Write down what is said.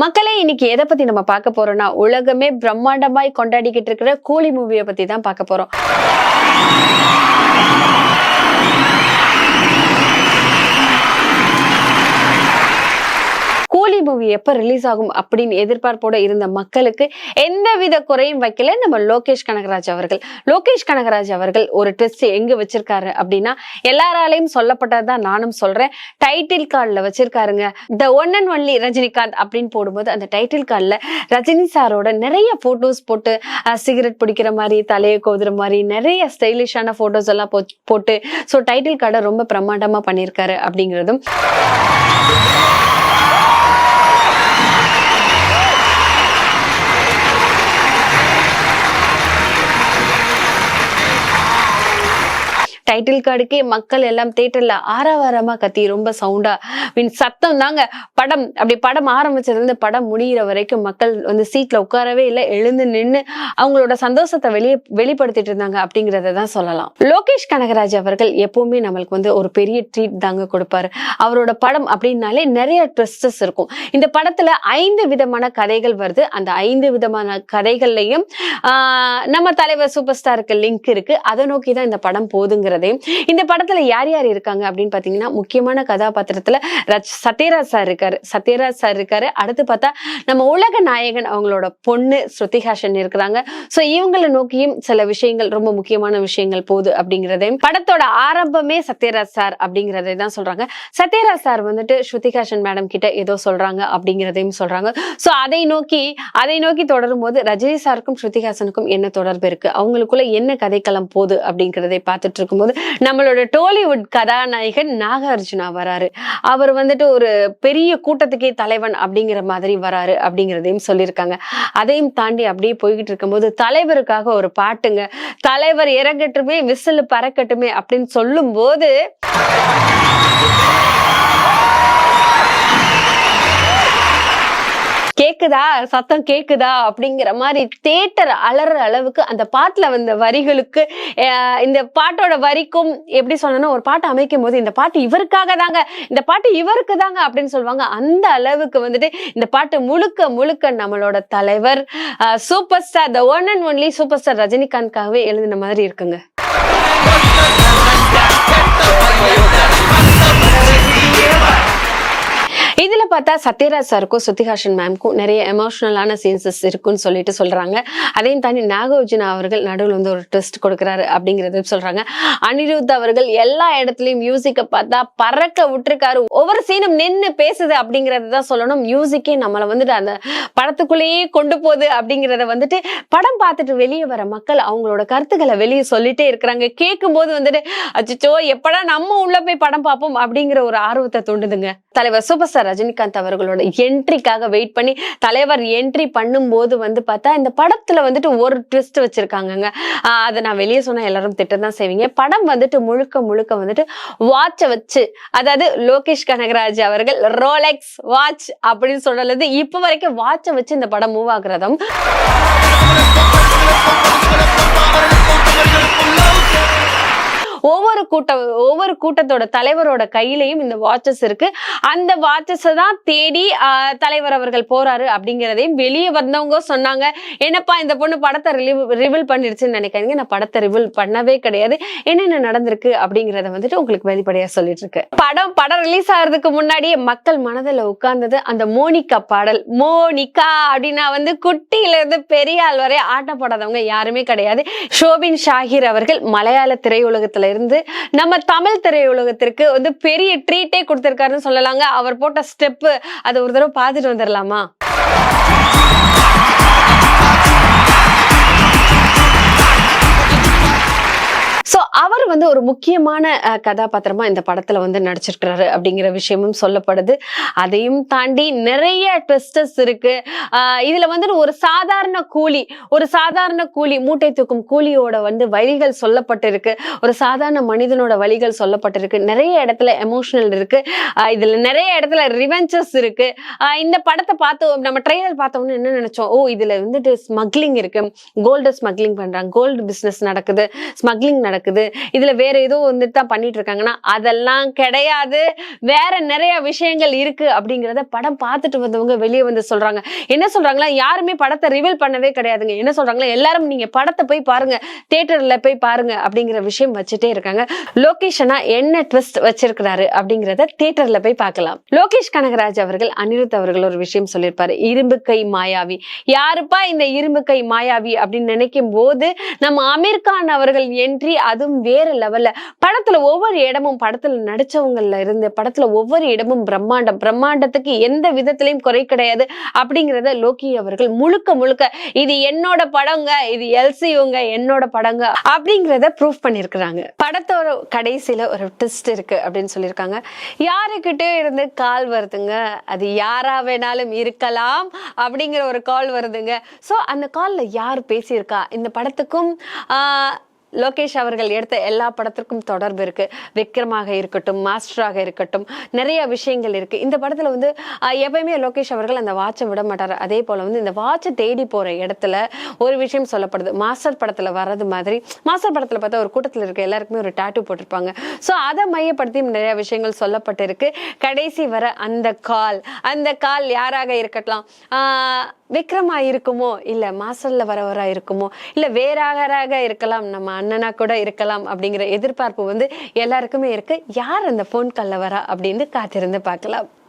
மக்களே இன்னைக்கு எதை பத்தி நம்ம பார்க்க போறோம்னா உலகமே பிரம்மாண்டமாய் கொண்டாடிக்கிட்டு இருக்கிற கூலி மூவியை பத்தி தான் பார்க்க போறோம். மூவி எப்போ ரிலீஸ் ஆகும் அப்படின்னு எதிர்பார்ப்போட இருந்த மக்களுக்கு எந்த வித குறையும் வைக்கல. நம்ம லோகேஷ் கனகராஜ் அவர்கள். லோகேஷ் கனகராஜ் அவர்கள் ஒரு ட்விஸ்ட் எங்க வச்சிருக்காரு அப்படின்னா எல்லாராலையும் சொல்லப்பட்டதுதான் நானும் சொல்றேன். டைட்டில் கார்டில் வச்சிருக்காருங்க. The one and only Rajinikanth அப்படின்னு போடும்போது அந்த டைட்டில் கார்டில் ரஜினி சாரோட நிறைய போட்டோஸ் போட்டு சிகரெட் பிடிக்கிற மாதிரி தலையை கோதுற மாதிரி நிறைய ஸ்டைலிஷான போட்டோஸ் எல்லாம் போ- போட்டு ஸோ டைட்டில் கார்டை ரொம்ப பிரமாண்டமா பண்ணியிருக்காரு அப்படிங்கிறதும் டைட்டில் கார்டுக்கே மக்கள் எல்லாம் தேட்டர்ல ஆரவாரமா கத்தி ரொம்ப சவுண்டா மீன் சத்தம் தாங்க. படம் அப்படி படம் ஆரம்பிச்சதுலேருந்து படம் முடியிற வரைக்கும் மக்கள் வந்து சீட்ல உட்காரவே இல்லை எழுந்து நின்று அவங்களோட சந்தோஷத்தை வெளியே வெளிப்படுத்திட்டு இருந்தாங்க அப்படிங்கிறத தான் சொல்லலாம். லோகேஷ் கனகராஜ் அவர்கள் எப்பவுமே நம்மளுக்கு வந்து ஒரு பெரிய ட்ரீட் தாங்க கொடுப்பாரு. அவரோட படம் அப்படின்னாலே நிறைய ட்ரெஸ்டஸ் இருக்கும். இந்த படத்துல ஐந்து விதமான கதைகள் வருது. அந்த ஐந்து விதமான கதைகள்லையும் நம்ம தலைவர் சூப்பர் ஸ்டாருக்கு லிங்க் இருக்கு. அதை நோக்கி தான் இந்த படம் அப்படின்றது இந்த படத்துல யார் யார் இருக்காங்க அப்படின்னு பாத்தீங்கன்னா முக்கியமான கதாபாத்திரத்துல சத்யராஜ் சார் இருக்காரு. சத்யராஜ் சார் இருக்காரு. அடுத்து பார்த்தா நம்ம உலக நாயகன் அவங்களோட பொண்ணு ஸ்ருதிஹாசன் இருக்கிறாங்க. சோ இவங்களை நோக்கியும் சில விஷயங்கள் ரொம்ப முக்கியமான விஷயங்கள் போகுது அப்படிங்கிறதையும் படத்தோட ஆரம்பமே சத்யராஜ் சார் அப்படிங்கறதை தான் சொல்றாங்க. சத்யராஜ் சார் வந்துட்டு ஸ்ருதிஹாசன் மேடம் கிட்ட ஏதோ சொல்றாங்க அப்படிங்கிறதையும் சொல்றாங்க. சோ அதை நோக்கி அதை நோக்கி தொடரும் போது ரஜினி சாருக்கும் ஸ்ருதிஹாசனுக்கும் என்ன தொடர்பு இருக்கு? அவங்களுக்குள்ள என்ன கதைக்களம் போகுது அப்படிங்கிறதை பார்த்துட்டு இருக்கும்போது நம்மளோட டோலிவுட் கதாநாயகன் நாகார்ஜுனா வராரு. அவர் வந்துட்டு ஒரு பெரிய கூட்டத்துக்கே தலைவன் அப்படிங்கிற மாதிரி வராரு அப்படிங்கிறதையும் சொல்லியிருக்காங்க. அதையும் தாண்டி அப்படியே போய்கிட்டு இருக்கும்போது தலைவருக்காக ஒரு பாட்டுங்க. தலைவர் இறங்கட்டுமே விசில் பறக்கட்டுமே அப்படின்னு சொல்லும் கேக்குதா? சத்தம் கேக்குதா? அப்படிங்கிற மாதிரி தேட்டர் அலற அளவுக்கு அந்த பாட்டுல வந்த வரிகளுக்கு அஹ், இந்த பாட்டோட வரிக்கும் எப்படி சொல்லணும் ஒரு பாட்டு அமைக்கும் போது இந்த பாட்டு இவருக்காக தாங்க இந்த பாட்டு இவருக்கு தாங்க அப்படின்னு சொல்லுவாங்க. அந்த அளவுக்கு வந்துட்டு இந்த பாட்டு முழுக்க முழுக்க நம்மளோட தலைவர் super star the one and only super star ரஜினிகாந்த்காகவே எழுதின மாதிரி இருக்குங்க. பார்த்தா சத்யராஜ் சாருக்கும் சுத்திஹாசன் மேம்க்கும் நிறைய எமோஷனலான சீன்சஸ் இருக்குன்னு சொல்லிட்டு சொல்றாங்க. அதையும் தாண்டி நாகார்ஜுனா அவர்கள் நடுவில் வந்து ஒரு ட்விஸ்ட் கொடுக்குறாரு அப்படிங்கிறது சொல்றாங்க. அனிருத் அவர்கள் எல்லா இடத்துலயும் மியூசிக்கை பார்த்தா பறக்க விட்டுருக்காரு. ஒவ்வொரு சீனும் நின்னு பேசுது அப்படிங்கறத தான் சொல்லணும். மியூசிக்கே நம்மளை வந்துட்டு அந்த படத்துக்குள்ளேயே கொண்டு போகுது அப்படிங்கிறத வந்துட்டு படம் பார்த்துட்டு வெளியே வர மக்கள் அவங்களோட கருத்துக்களை வெளியே சொல்லிட்டே இருக்கிறாங்க. கேட்கும் போது வந்துட்டு அச்சோ எப்படா நம்ம உள்ள போய் படம் பார்ப்போம் அப்படிங்கிற ஒரு ஆர்வத்தை தூண்டுதுங்க. தலைவர் சூப்பர் ஸ்டார் ரஜினிகாந்த் அவர்களோட என்ட்ரிக்காக வெயிட் பண்ணி தலைவர் என்ட்ரி பண்ணும்போது வந்து பார்த்தா இந்த படத்தில் வந்துட்டு ஒரு ட்விஸ்ட் வச்சிருக்காங்கங்க. ஆஹ் அதை நான் வெளியே சொன்னால் எல்லாரும் திட்டம் தான் செய்வீங்க. படம் வந்துட்டு முழுக்க முழுக்க வந்துட்டு வாட்சை வச்சு அதாவது லோகேஷ் கனகராஜ் அவர்கள் ரோலெக்ஸ் வாட்ச் அப்படின்னு சொன்னது இப்போ வரைக்கும் வாட்சை வச்சு இந்த படம் மூவ் ஆகுறதும் ஒவ்வொரு கூட்டம் ஒவ்வொரு கூட்டத்தோட தலைவரோட கையிலையும் இந்த வாட்சஸ் இருக்கு. அந்த வாட்சஸை தான் தேடி தலைவர் அவர்கள் போறாரு அப்படிங்கிறதையும் வெளியே வந்தவங்க சொன்னாங்க. என்னப்பா இந்த பொண்ணு படத்தை ரிவீல் பண்ணிடுச்சுன்னு நினைக்காதீங்க. நான் படத்தை ரிவீல் பண்ணவே கிடையாது. என்னென்ன நடந்திருக்கு அப்படிங்கறத வந்துட்டு உங்களுக்கு வெளிப்படையா சொல்லிட்டு இருக்கு படம் படம் ரிலீஸ் ஆகிறதுக்கு முன்னாடியே மக்கள் மனதில் உட்கார்ந்தது அந்த மோனிகா பாடல். மோனிகா அப்படின்னா வந்து குட்டியில இருந்து பெரிய ஆள் வரை ஆட்டப்படாதவங்க யாருமே கிடையாது. ஷோபின் ஷாஹிர் அவர்கள் மலையாள திரையுலகத்துல இருந்து நம்ம தமிழ் திரையுலகத்திற்கு வந்து பெரிய ட்ரீட்டே கொடுத்திருக்காருன்னு சொல்லலாங்க. அவர் போட்ட ஸ்டெப்பு அதை ஒரு தடவை பார்த்துட்டு வந்துடலாமா வந்து ஒரு முக்கியமான கதாபாத்திரமா இந்த படத்துல வந்து நடிச்சிருக்கிறாரு அப்படிங்கிற விஷயமும் சொல்லப்படுது. அதையும் தாண்டி நிறைய ட்விஸ்டஸ் இருக்கு. இதுல வந்து ஒரு சாதாரண கூலி ஒரு சாதாரண கூலி மூட்டை தூக்கும் கூலியோட வந்து வழிகள் சொல்லப்பட்டிருக்கு. ஒரு சாதாரண மனிதனோட வழிகள் சொல்லப்பட்டிருக்கு. நிறைய இடத்துல எமோஷனல் இருக்கு. இதுல நிறைய இடத்துல ரிவெஞ்சஸ் இருக்கு. இந்த படத்தை பார்த்தோம் நம்ம ட்ரெய்லர் பார்த்தோம்னு என்ன நினைச்சோம்? ஓ இதுல வந்துட்டு ஸ்மக்லிங் இருக்கு. கோல்டு ஸ்மக்லிங் பண்றாங்க. கோல்டு பிசினஸ் நடக்குது. ஸ்மக்லிங் நடக்குது. இதுல வேற ஏதோ வந்துட்டு தான் பண்ணிட்டு இருக்காங்கன்னா அதெல்லாம் கிடையாது. வேற நிறைய விஷயங்கள் இருக்கு அப்படிங்கிறத படம் பார்த்துட்டு வந்தவங்க வெளியே வந்து சொல்றாங்க. என்ன சொல்றாங்களா யாருமே படத்தை ரிவீல் பண்ணவே கிடையாதுங்க. என்ன சொல்றாங்களா எல்லாரும் நீங்க படத்தை போய் பாருங்க தேட்டர்ல போய் பாருங்க அப்படிங்கிற விஷயம் வச்சுட்டே இருக்காங்க. லோகேஷனா என்ன ட்விஸ்ட் வச்சிருக்கிறாரு அப்படிங்கிறத தேட்டர்ல போய் பார்க்கலாம். லோகேஷ் கனகராஜ் அவர்கள் அனிருத் அவர்கள் ஒரு விஷயம் சொல்லியிருப்பாரு. இரும்பு கை மாயாவி. யாருப்பா இந்த இரும்பு கை மாயாவி அப்படின்னு நினைக்கும் போது நம்ம அமீர் கான் அவர்கள் என்ட்ரி அதுவும் வேற லெவல்ல படத்துல ஒவ்வொரு இடமும் படத்துல நடிச்சவங்கல இருந்து படத்துல ஒவ்வொரு இடமும் பிரம்மாண்டம் பிரம்மாண்டத்துக்கு எந்த விதத்திலையும் குறை கிடையாது அப்படிங்கறத லோகி அவர்கள் முழுக்க முழுக்க இது என்னோட படங்க இது எல்சியுங்க என்னோட படங்க அப்படிங்கிறத ப்ரூவ் பண்ணிருக்கிறாங்க படத்தோட கடைசியில ஒரு டெஸ்ட் இருக்கு அப்படின்னு சொல்லியிருக்காங்க. யாருக்கிட்டே இருந்து கால் வருதுங்க? அது யாரா வேணாலும் இருக்கலாம் அப்படிங்கிற ஒரு கால் வருதுங்க. ஸோ அந்த காலில் யார் பேசியிருக்கா? இந்த படத்துக்கும் ஆஹ், லோகேஷ் அவர்கள் எடுத்த எல்லா படத்திற்கும் தொடர்பு இருக்கு. விக்ரமாக இருக்கட்டும் மாஸ்டராக இருக்கட்டும் நிறைய விஷயங்கள் இருக்கு. இந்த படத்துல வந்து எப்பயுமே லோகேஷ் அவர்கள் அந்த வாட்சை விட மாட்டார். அதே போல வந்து இந்த வாட்சை தேடி போற இடத்துல ஒரு விஷயம் சொல்லப்படுது. மாஸ்டர் படத்துல வர்றது மாதிரி மாஸ்டர் படத்துல பார்த்தா ஒரு கூட்டத்தில் இருக்க எல்லாருக்குமே ஒரு டாட்டூ போட்டிருப்பாங்க. ஸோ அதை மையப்படுத்தி நிறைய விஷயங்கள் சொல்லப்பட்டிருக்கு. கடைசி வர அந்த கால் அந்த கால் யாராக இருக்கட்டும் விக்ரமா இருக்குமோ இல்ல மாசல்ல வரவரா இருக்குமோ இல்ல வேறாக இருக்கலாம் நம்ம அண்ணனா கூட இருக்கலாம் அப்படிங்கிற எதிர்பார்ப்பு வந்து எல்லாருக்குமே இருக்கு. யார் அந்த போன் கல்ல வரா அப்படின்னு காத்திருந்து பார்க்கலாம்.